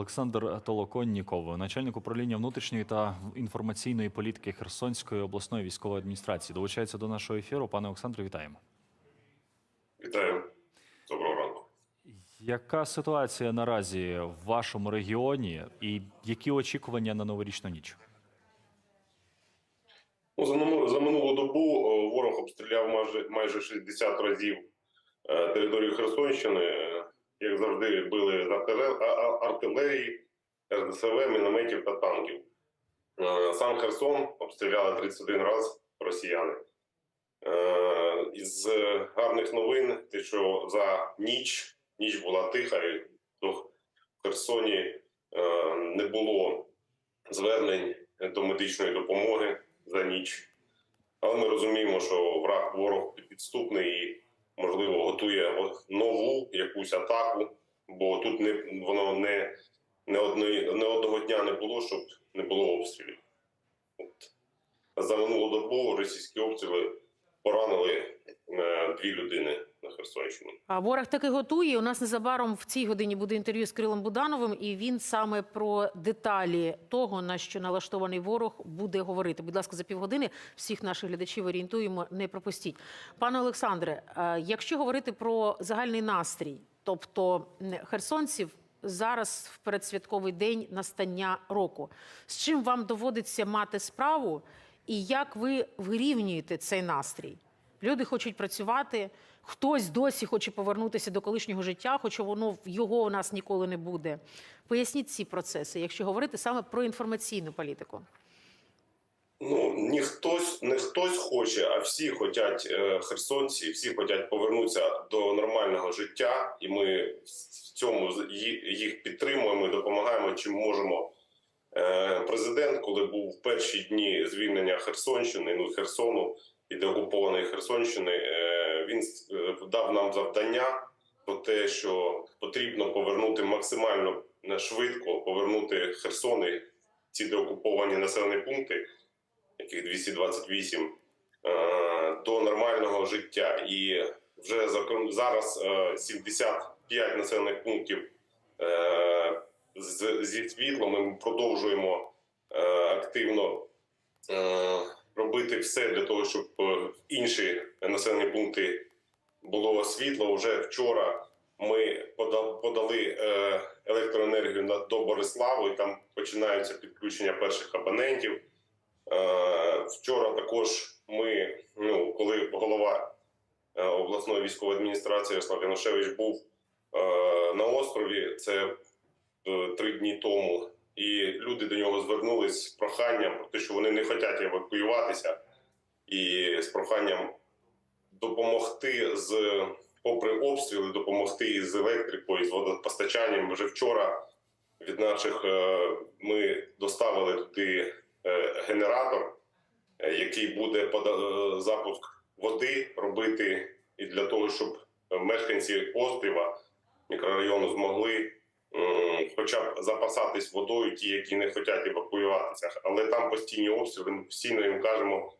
Олександр Толоконніков, начальник управління внутрішньої та інформаційної політики Херсонської обласної військової адміністрації, долучається до нашого ефіру. Пане Олександре, вітаємо. Вітаю. Доброго ранку. Яка ситуація наразі в вашому регіоні, і які очікування на новорічну ніч? Ну, за, минулу- за минулу добу е, ворог обстріляв майже, майже 60 разів е, територію Херсонщини. Як завжди, били з артилерії, РДСВ, мінометів та танків. Е, Сам Херсон обстріляли 31 раз росіяни. Е, Із гарних новин, те, що за ніч, ніч була тиха, і в Херсоні е, не було звернень до медичної допомоги за ніч. Але ми розуміємо, що враг ворог підступний і, можливо, готує нову якусь атаку, бо тут не воно не, не, одної, не одного дня не було, щоб не було обстрілів. От. За минулу добу російські обстріли поранили е, дві людини на Херсонщині. А ворог таки готує. У нас незабаром в цій годині буде інтерв'ю з Крилом Будановим, і він саме про деталі того, на що налаштований ворог, буде говорити. Будь ласка, за півгодини всіх наших глядачів орієнтуємо, не пропустіть. Пане Олександре, е, якщо говорити про загальний настрій, тобто херсонців. Зараз в передсвятковий день настання року. З чим вам доводиться мати справу, і як ви вирівнюєте цей настрій? Люди хочуть працювати, хтось досі хоче повернутися до колишнього життя, хоча воно його у нас ніколи не буде. Поясніть ці процеси, якщо говорити саме про інформаційну політику. Ну ні хтось не хтось хоче, а всі хочуть е, херсонці, всі хочуть повернутися до нормального життя, і ми в цьому їх підтримуємо допомагаємо чим можемо. Е, Президент, коли був в перші дні звільнення Херсонщини, ну Херсону і деокупованої Херсонщини, е, він е, дав нам завдання про те, що потрібно повернути максимально е, швидко повернути Херсон і ці деокуповані населені пункти яких 228, е, до нормального життя. І вже зараз е, 75 населених пунктів зі світлом. Ми продовжуємо активно робити все для того, щоб е, інші населені пункти було світло. Вже вчора ми пода- подали е, електроенергію до Бориславу, і там починаються підключення перших абонентів. Е, Вчора також ми, ну коли голова обласної військової адміністрації Ярослав Янушевич був на острові, це три дні тому, і люди до нього звернулись з проханням про те, що вони не хочуть евакуюватися, і з проханням допомогти з, попри обстріли, допомогти із електрикою, з водопостачанням. Вже вчора від наших е, ми доставили туди е, генератор, е, який буде запуск води робити, і для того, щоб мешканці острова мікрорайону змогли хоча б запасатись водою, ті, які не хочуть евакуюватися. Але там постійні обстріли. Ми постійно їм кажемо.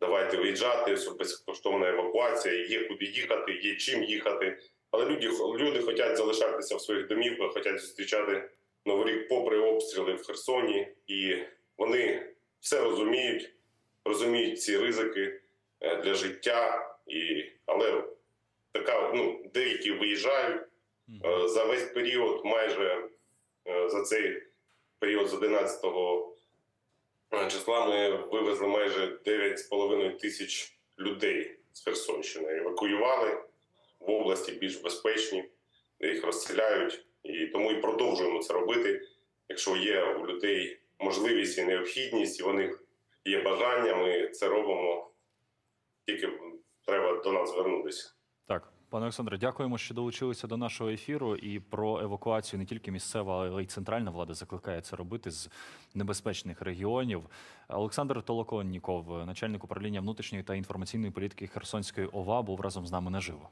Давайте виїжджати, безкоштовна евакуація, є куди їхати, є чим їхати. Але люди, люди хочуть залишатися в своїх домівках, хочуть зустрічати Новий рік попри обстріли в Херсоні, і вони все розуміють, розуміють ці ризики е, для життя. І, але така, ну, деякі виїжджають за весь період, майже е, за цей період з 11 числа ми вивезли майже 9,5 тисяч людей з Херсонщини. Евакуювали в області більш безпечні, де їх розселяють. І тому і продовжуємо це робити. Якщо є у людей можливість і необхідність, і у них є бажання, ми це робимо. Тільки треба до нас звернутися. Так, пане Олександре, дякуємо, що долучилися до нашого ефіру. І про евакуацію не тільки місцева, але й центральна влада закликає це робити з небезпечних регіонів. Олександр Толоконніков, начальник управління внутрішньої та інформаційної політики Херсонської ОВА, був разом з нами наживо.